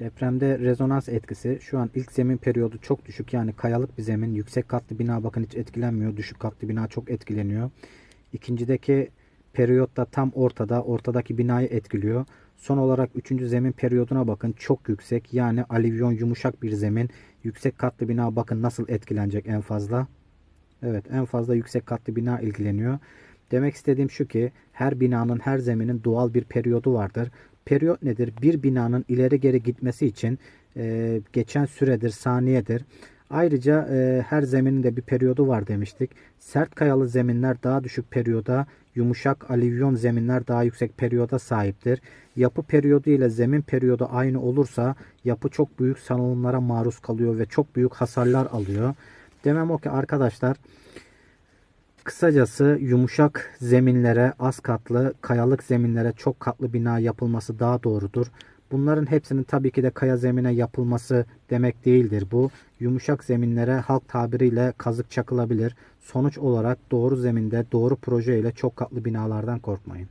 Depremde rezonans etkisi şu an ilk zemin periyodu çok düşük yani kayalık bir zemin. Yüksek katlı bina bakın hiç etkilenmiyor. Düşük katlı bina çok etkileniyor. İkincideki periyotta tam ortada. Ortadaki binayı etkiliyor. Son olarak üçüncü zemin periyoduna bakın. Çok yüksek yani alivyon yumuşak bir zemin. Yüksek katlı bina bakın nasıl etkilenecek en fazla. Evet en fazla yüksek katlı bina ilgileniyor. Demek istediğim şu ki her binanın her zeminin doğal bir periyodu vardır. Periyot nedir? Bir binanın ileri geri gitmesi için e, geçen süredir, saniyedir. Ayrıca e, her zeminin de bir periyodu var demiştik. Sert kayalı zeminler daha düşük periyoda, yumuşak alivyon zeminler daha yüksek periyoda sahiptir. Yapı periyodu ile zemin periyodu aynı olursa yapı çok büyük salınımlara maruz kalıyor ve çok büyük hasarlar alıyor. Demem o ki arkadaşlar Kısacası yumuşak zeminlere, az katlı, kayalık zeminlere çok katlı bina yapılması daha doğrudur. Bunların hepsinin tabii ki de kaya zemine yapılması demek değildir bu. Yumuşak zeminlere halk tabiriyle kazık çakılabilir. Sonuç olarak doğru zeminde, doğru proje ile çok katlı binalardan korkmayın.